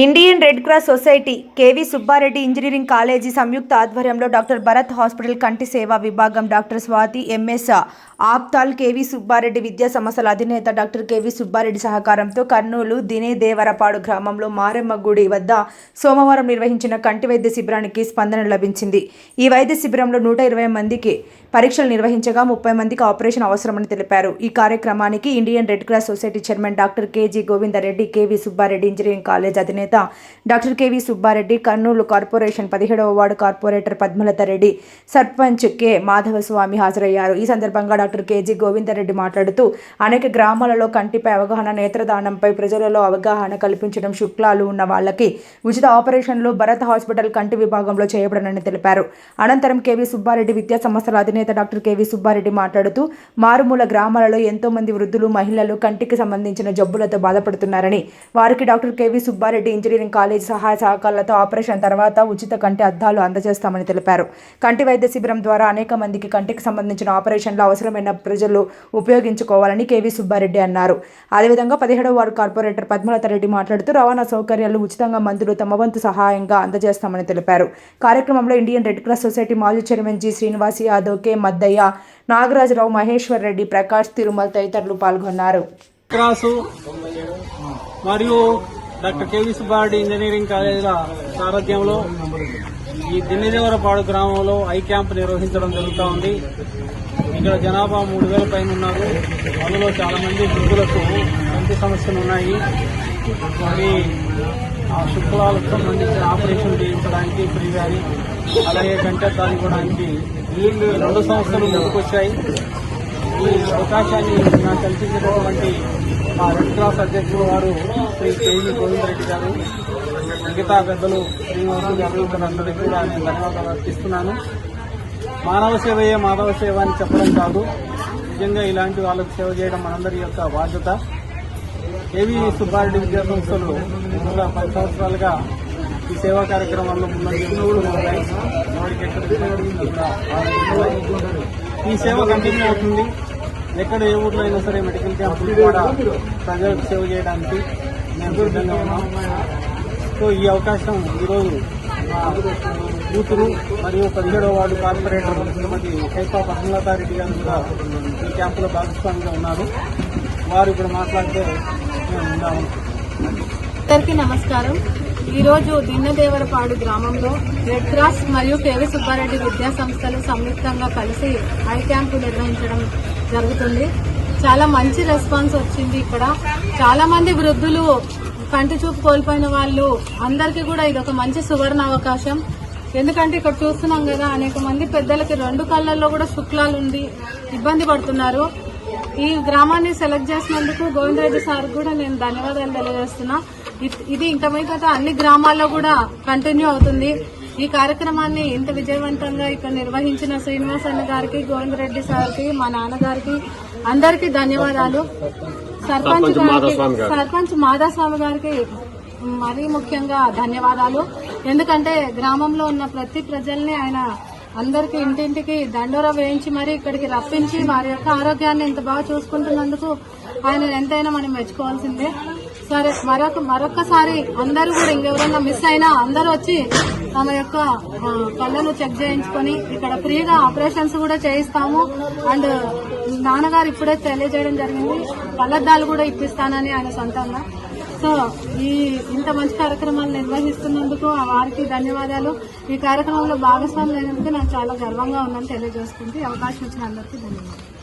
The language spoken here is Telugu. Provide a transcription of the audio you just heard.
Indian red cross society KV Subbareddy engineering college సంయుక్త ఆధ్వర్యంలో డాక్టర్ భరత్ హాస్పిటల్ కంటి సేవా విభాగం doctor Swathi MS ophthal KV Subbareddy విద్యా సంస్థల అధినేత డాక్టర్ కేవీ సుబ్బారెడ్డి సహకారంతో కర్నూలు దినే దేవరపాడు గ్రామంలో మారెమ్మ గుడి వద్ద సోమవారం నిర్వహించిన కంటి వైద్య శిబిరానికి స్పందన లభించింది. ఈ వైద్య శిబిరంలో నూట ఇరవై మందికి పరీక్షలు నిర్వహించగా ముప్పై మందికి ఆపరేషన్ అవసరమని తెలిపారు. ఈ కార్యక్రమానికి Indian red cross society chairman doctor KG Govindareddy KV Subbareddy engineering college అధినేత doctor KV Subbareddy Kurnool corporation పదిహేడవ ward corporator Padmalatha Reddy sarpanch K Madhavaswamy హాజరయ్యారు. ఈ సందర్భంగా డాక్టర్ కేజీ గోవిందరెడ్డి మాట్లాడుతూ అనేక గ్రామాలలో కంటిపై అవగాహన నేత్రదానంపై ప్రజలలో అవగాహన కల్పించడం శుక్లాలు ఉన్న వాళ్ళకి ఉచిత ఆపరేషన్లు భరత్ హాస్పిటల్ కంటి విభాగంలో చేయబడనని తెలిపారు. అనంతరం కేవీ సుబ్బారెడ్డి విద్యా సంస్థల అధినేత డాక్టర్ కేవీ సుబ్బారెడ్డి మాట్లాడుతూ మారుమూల గ్రామాలలో ఎంతో మంది వృద్ధులు మహిళలు కంటికి సంబంధించిన జబ్బులతో బాధపడుతున్నారని వారికి doctor KV Subbareddy engineering college సహాయ సహకారాలతో ఆపరేషన్ తర్వాత ఉచిత కంటి అద్దాలు అందజేస్తామని తెలిపారు. కంటి వైద్య శిబిరం ద్వారా అనేక మందికి కంటికి సంబంధించిన ఆపరేషన్లు అవసరమైన ప్రజలు ఉపయోగించుకోవాలని కేవీ సుబ్బారెడ్డి అన్నారు. అదేవిధంగా పదిహేడవ వార్డు కార్పొరేటర్ పద్మలత రెడ్డి మాట్లాడుతూ రవాణా సౌకర్యాలు ఉచితంగా మందులు తమ వంతు సహాయంగా అందజేస్తామని తెలిపారు. కార్యక్రమంలో ఇండియన్ రెడ్ క్రాస్ సొసైటీ మాజీ chairman G Srinivas Yadav K Maddaiah Nagarajarao Maheshwar Reddy Prakash Tirumal తదితరులు పాల్గొన్నారు. క్రాసు మరియు డాక్టర్ కేవీ సుబ్బారెడ్డి ఇంజనీరింగ్ కాలేజీల సారథ్యంలో ఈ దిన్నిదేవరపాడు గ్రామంలో ఐ క్యాంప్ నిర్వహించడం జరుగుతూ ఉంది. ఇక్కడ జనాభా మూడు వేల పైన ఉన్నారు. అందులో చాలా మంది వృద్ధులకు కంటి సమస్యలు ఉన్నాయి. మరి ఆ శుక్లాలకు సంబంధించిన ఆపరేషన్ చేయించడానికి ఫ్రీ కానీ అలాగే కంటే ఇవ్వడానికి ఈ రెండు సంస్థలు ముందుకొచ్చాయి. ఈ అవకాశాన్ని నాకు కల్పించినటువంటి మా రెడ్ క్రాస్ అధ్యక్షులు వారు శ్రీ కేజీ గోవిందరెడ్డి గారు మిగతా పెద్దలు శ్రీనివాసు గారు అందరికీ కూడా నేను ధన్యవాదాలు అర్పిస్తున్నాను. మానవ సేవయే మాధవ సేవ అని చెప్పడం కాదు నిజంగా ఇలాంటి వాళ్ళకు సేవ చేయడం మనందరి యొక్క బాధ్యత. ఏవి సుబ్బారెడ్డి విద్యా సంస్థలు గత పది సంవత్సరాలుగా ఈ సేవా కార్యక్రమాల్లో ముందు ఉన్నాయి. ఈ సేవ కంటిన్యూ అవుతుంది. ఎక్కడ ఏ ఊర్లో అయినా సరే మెడికల్ క్యాంపులు కూడా ప్రజలకు సేవ చేయడానికి మేము సిద్ధంగా ఉన్నాం. సో ఈ అవకాశం ఈరోజు మా కూతురు మరియు పదిహేడవ వార్డు కార్పొరేటర్ శ్రీమతి హైపా పద్మలతారెడ్డి గారు కూడా ఈ క్యాంపులో భాగస్వామిగా ఉన్నారు. వారు ఇప్పుడు మాట్లాడితే మేము ఉన్నాము అందరికీ నమస్కారం. ఈరోజు దిన్నదేవరపాడు గ్రామంలో రెడ్ క్రాస్ మరియు కేవి సుబ్బారెడ్డి విద్యా సంస్థలు సంయుక్తంగా కలిసి ఐ క్యాంపు నిర్వహించడం జరుగుతుంది. చాలా మంచి రెస్పాన్స్ వచ్చింది ఇక్కడ. చాలా మంది వృద్ధులు కంటి చూపు కోల్పోయిన వాళ్ళు అందరికీ కూడా ఇది ఒక మంచి సువర్ణ అవకాశం. ఎందుకంటే ఇక్కడ చూస్తున్నాం కదా అనేక మంది పెద్దలకి రెండు కళ్ళల్లో కూడా శుక్లాలు ఉంది ఇబ్బంది పడుతున్నారు. ఈ గ్రామాన్ని సెలెక్ట్ చేసినందుకు గోవిందరెడ్డి సార్ కూడా నేను ధన్యవాదాలు తెలియజేస్తున్నా. ఇ- ఇది ఇంకా మిగతా అన్ని గ్రామాల్లో కూడా కంటిన్యూ అవుతుంది. ఈ కార్యక్రమాన్ని ఇంత విజయవంతంగా ఇక్కడ నిర్వహించిన శ్రీనివాస్ అన్న గారికి గోవిందరెడ్డి సార్కి మా నాన్నగారికి అందరికీ ధన్యవాదాలు. సర్పంచ్ గారికి సర్పంచ్ మాదాస్వామి గారికి మరీ ముఖ్యంగా ధన్యవాదాలు. ఎందుకంటే గ్రామంలో ఉన్న ప్రతి ప్రజల్ని ఆయన అందరికి ఇంటింటికి దండోర వేయించి మరీ ఇక్కడికి రప్పించి వారి యొక్క ఆరోగ్యాన్ని ఇంత బాగా చూసుకుంటున్నందుకు ఆయన ఎంతైనా మనం మెచ్చుకోవాల్సిందే. సరే మరొక మరొకసారి అందరూ కూడా ఇంకెవరైనా మిస్ అయినా అందరూ వచ్చి తమ యొక్క కళ్ళను చెక్ చేయించుకొని ఇక్కడ ఫ్రీగా ఆపరేషన్స్ కూడా చేయిస్తాము. అండ్ నాన్నగారు ఇప్పుడే తెలియజేయడం జరిగింది కళ్ళద్దాలు కూడా ఇప్పిస్తానని ఆయన సొంతంగా సో ఈ ఇంత మంచి కార్యక్రమాలు నిర్వహిస్తున్నందుకు ఆ వారికి ధన్యవాదాలు. ఈ కార్యక్రమంలో భాగస్వామి అయినందుకు నాకు చాలా గర్వంగా ఉందని తెలియజేస్తుంది. అవకాశం ఇచ్చిన అందరికీ ధన్యవాదాలు.